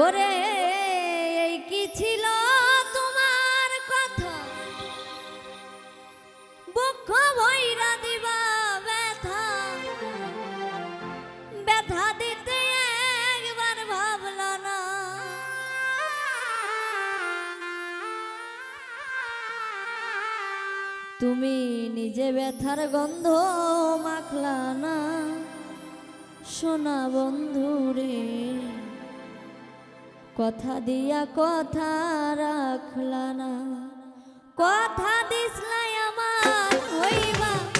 ওরে, এই কি ছিল তোমার কথা? বুক ভৈরা দিবা ব্যথা। ব্যথা দিতে একবার ভাবল না। তুমি নিজে ব্যথার গন্ধ মাখলা না। শোনা বন্ধু রে কথা দিয়া কথা রাখলা না। কথা দিসলাই আমার হইবা।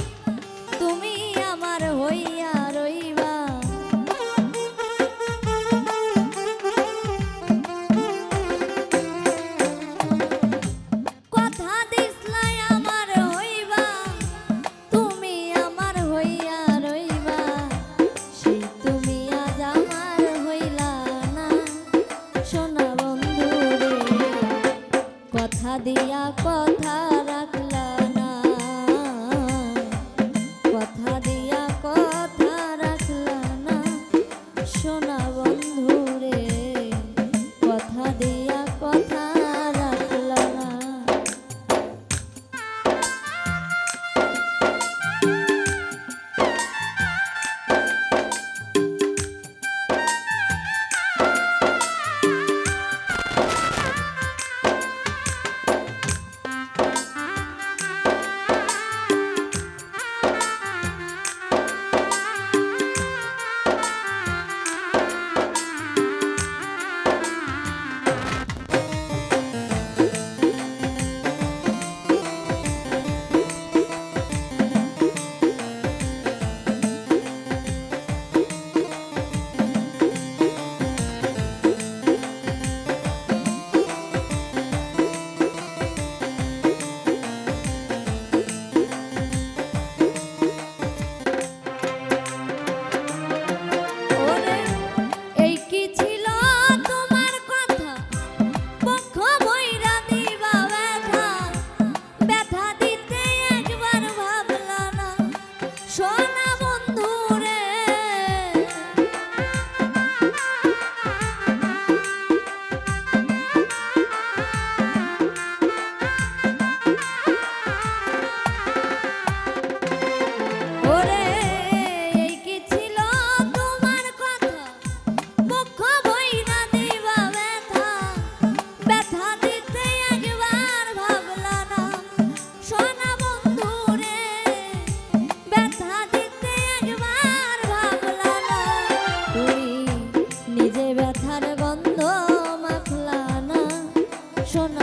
yo no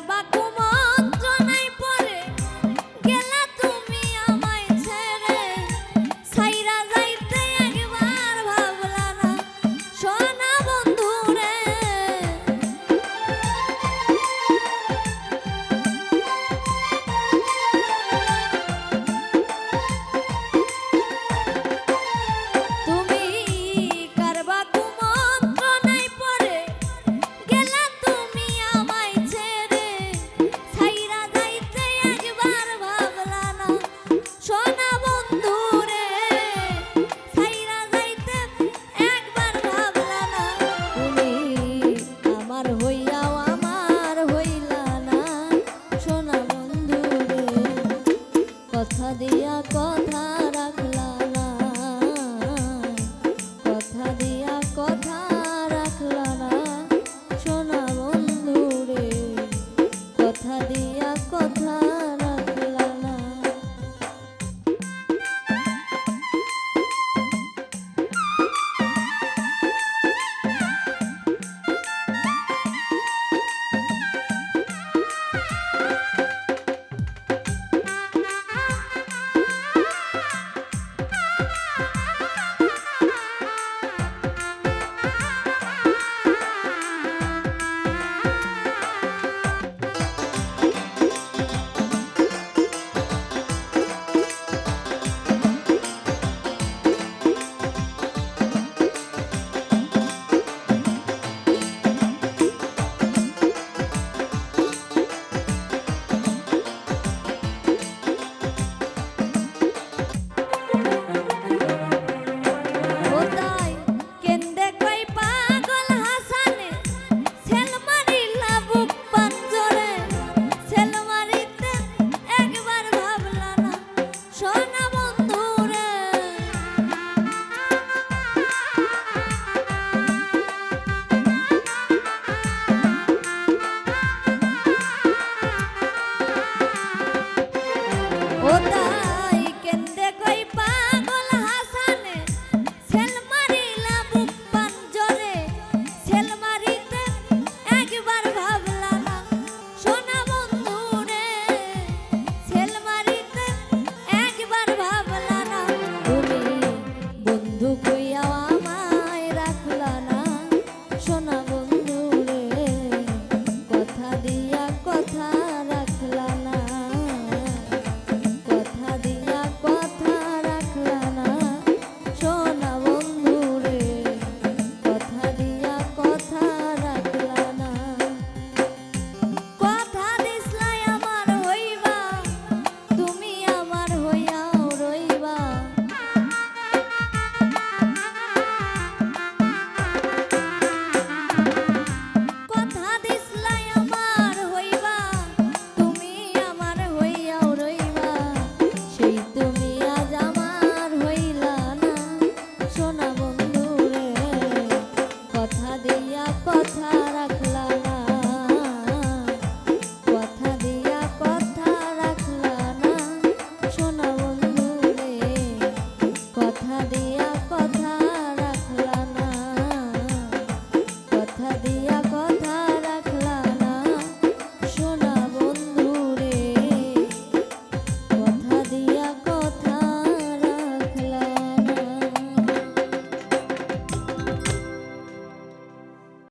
বাক কথা দিয়া কথা রাখলা look away. día.